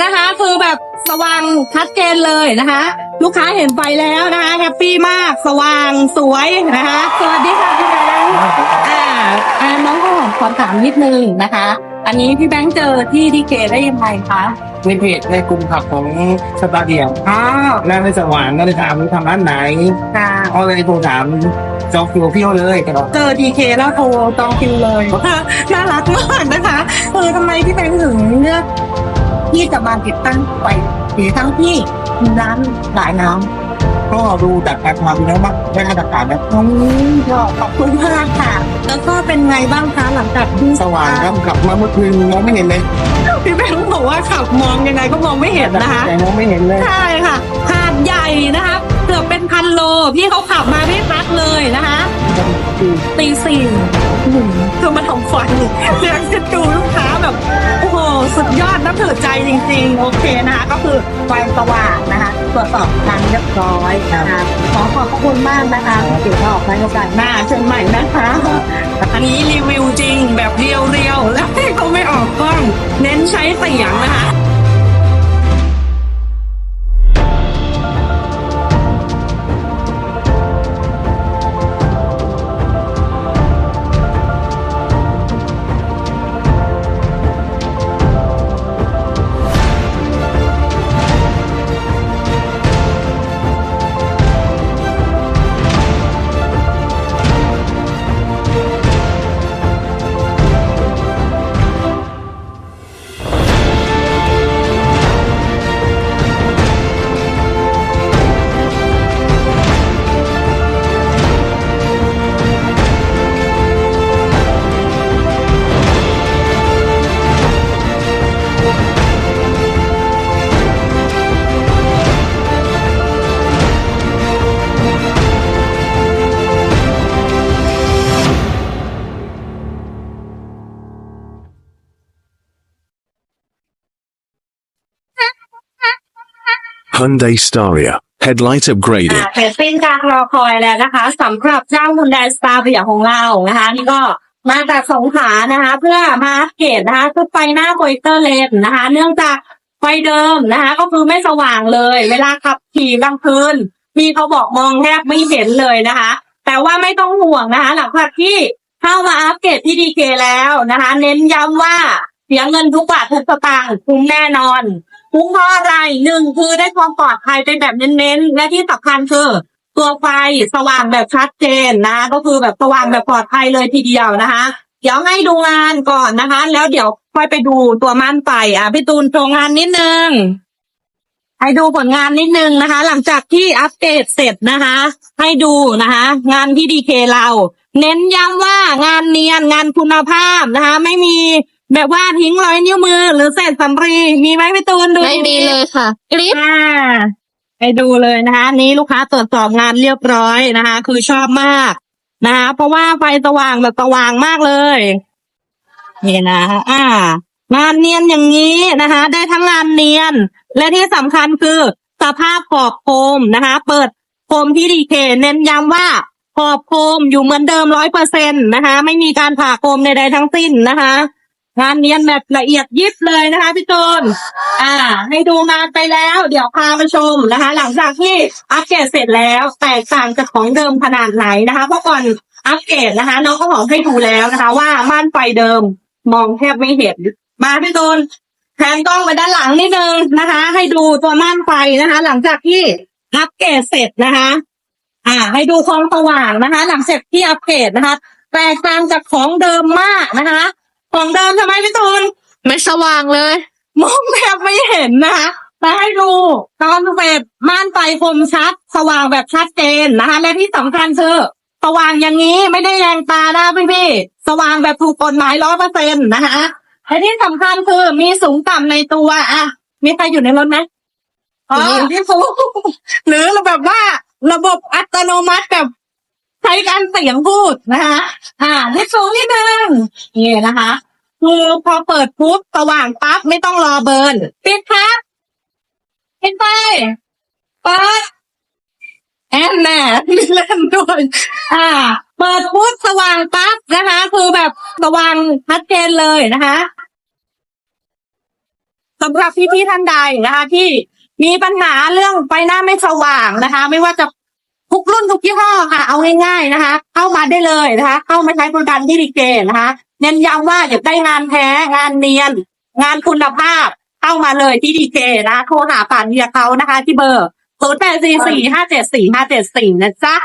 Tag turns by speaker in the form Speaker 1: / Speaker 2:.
Speaker 1: นะคะ คือแบบสว่างชัดเจนเลยนะคะ ลูกค้าเห็นไฟแล้วนะคะแฮปปี้มากสว่างสวยนะคะสวัสดีค่ะพี่แบงค์อ่าอ่าน้องข้าวหอมขอถามนิดนึงนะคะ อันนี้พี่แบงค์เจอที่ดีเกได้ยังไงคะ
Speaker 2: ในเพจในกลุ่มขับของสตาร์เดียม
Speaker 1: อ๋อ
Speaker 2: แล้วในสว่างก็เลยถามทำร้านไหน
Speaker 1: ค่ะ
Speaker 2: ก็เลยโทรถามจองคิวพี่เขาเลยก็บอก
Speaker 1: เจอดีเคแล้วโทรจองคิวเลยน่ารักมากนะคะเออทำไมพี่แบงค์ถึงเลือก ที่จะมาติดตั้งไฟสีทั้งที่มีร้านหลายน้ำ
Speaker 2: ก็ดูจากการทำแล้วมั้งได้มาตรฐานแบบ
Speaker 1: อืมก็ขอบคุณมากค่ะ แล้วก็เป็นไงบ้างคะหลังจากที่
Speaker 2: สว่างครับขับมาเมื่อคืนมองไม่เห็นเลย
Speaker 1: พี่แบงค์บอกว่าขับมองยังไงก็มองไม่เห็นนะคะ
Speaker 2: แต่มองไม่เห็นเลย
Speaker 1: ใช่ค่ะหาดใหญ่นะคะเกือบเป็นพันโลพี่เขาขับมาไม่พักเลยนะคะตีสี่หนึ่งเพื่อมาทำฟันเลี้ยงจะดูลูกค้าแบบโอ้โห สุดยอดน้ำถือใจจริงๆ โอเคนะคะก็คือไฟสว่างนะคะตรวจสอบทางเรียบร้อยนะคะขอขอบพระคุณมากนะคะเดี๋ยวเราออกไปโอกาสหน้าเชิญใหม่นะคะอันนี้รีวิวจริงแบบเรียวๆ แล้วให้เขาไม่ออกกล้อง เน้นใช้เสียงนะคะ
Speaker 3: Hyundai Staria. Headlight upgraded.
Speaker 1: เสร็จสิ้นการรอคอยแล้วนะคะสำหรับเจ้าฮุนไดสตาร์เบียของเรานะคะนี่ก็มาจากสงขลานะคะ เพื่อมาอัปเกรดนะคะคือไฟหน้าโปรเจคเตอร์เลนนะคะ เนื่องจากไฟเดิมนะคะ ก็คือไม่สว่างเลย เวลาขับขี่กลางคืนมีเขาบอกมองแทบไม่เห็นเลยนะคะ แต่ว่าไม่ต้องห่วงนะคะ หลังจากที่เข้ามาอัปเกรดที่ดีเคแล้วนะคะ เน้นย้ำว่าเสียเงินทุกบาททุกสตางค์คุ้มแน่นอน คุ้มเพราะอะไรหนึ่งคือได้ความปลอดภัยเป็นแบบเน้นๆ และที่สำคัญคือ ตัวไฟสว่างแบบชัดเจนนะ ก็คือแบบสว่างแบบปลอดภัยเลยทีเดียวนะคะ เดี๋ยวให้ดูงานก่อนนะคะ แล้วเดี๋ยวค่อยไปดูตัวม่านไฟอะพี่ตูนโชว์งานนิดนึงให้ดูผลงานนิดนึงนะคะ หลังจากที่อัปเดตเสร็จนะคะ ให้ดูนะคะ งานที่ดีเคเรา เน้นย้ำว่างานเนียนงานคุณภาพนะคะ ไม่มี แบบว่าทิ้งรอยนิ้วมือ หรือเศษสำลีมีไหมพี่ตูนดู
Speaker 4: ไม่มีเลยค่ะกริป
Speaker 1: อ่าไปดูเลยนะคะอันนี้ลูกค้าตรวจสอบงานเรียบร้อยนะคะ คือชอบมากนะคะเพราะว่าไฟสว่างแบบสว่างมากเลยนี่นะอ่างานเนียนอย่างนี้นะคะ ได้ทั้งงานเนียน และที่สำคัญคือสภาพขอบโคมนะคะ เปิดโคมที่ดีเคเน้นย้ำว่าขอบโคมอยู่เหมือนเดิมร้อยเปอร์เซ็นตนะคะ ไม่มีการผ่าโคมใดๆทั้งสิ้นนะคะ งานเนียนแบบละเอียดยิบเลยนะคะพี่ตูนอ่า ให้ดูงานไปแล้ว เดี๋ยวพาไปชมนะคะ หลังจากที่อัปเกรดเสร็จแล้วแตกต่างจากของเดิมขนาดไหนนะคะ เพราะก่อนอัปเกรดนะคะ น้องก็บอกให้ดูแล้วนะคะ ว่าม่านไฟเดิมมองแทบไม่เห็น มาพี่ตูนแทนกล้องไปด้านหลังนิดนึงนะคะ ให้ดูตัวม่านไฟนะคะ หลังจากที่อัปเกรดเสร็จนะคะ อ่า ให้ดูความสว่างนะคะ หลังเสร็จที่อัปเกรดนะคะแตกต่างจากของเดิมมากนะคะ ของเดิมทำไมพี่ตูน
Speaker 4: ไม่สว่างเลย
Speaker 1: มองแทบไม่เห็นนะคะแต่ให้ดูตอนเสร็จม่านไฟคมชัด สว่างแบบชัดเจนนะคะ และที่สำคัญคือสว่างอย่างนี้ไม่ได้แรงตานะพี่พี่ๆสว่างแบบถูกกฎหมายร้อยเปอร์เซ็นต์นะคะและที่สำคัญคือมีสูงต่ำในตัวอะมีใครอยู่ในรถไหมอ๋อพี่ฟูหรือแบบว่าระบบอัตโนมัติแบบ ใช้การเสียงพูดนะคะอ่าที่สูงนิดนึงนี่นะคะคือพอเปิดปุ๊บสว่างปั๊บไม่ต้องรอเบิร์นปิดครับปิดไฟเปิดแอนแน่มีเล่นด้วยอ่า เปิดปุ๊บสว่างปั๊บนะคะ คือแบบสว่างชัดเจนเลยนะคะสำหรับพี่ๆท่านใดนะคะ ที่มีปัญหาเรื่องไฟหน้าไม่สว่างนะคะ ไม่ว่าจะ ทุกรุ่นทุกยี่ห้อค่ะ เอาง่ายๆนะคะ เข้ามาได้เลยนะคะ เข้ามาใช้บริการที่ดีเกนะคะ เน้นย้ำว่าอยากได้งานแท้งานเนียน งานคุณภาพ เข้ามาเลยที่ดีเกนะโทรหาป่านเมียเขานะคะ ที่เบอร์0 8 4 4 5 7 4 5 7 4นะจ๊ะ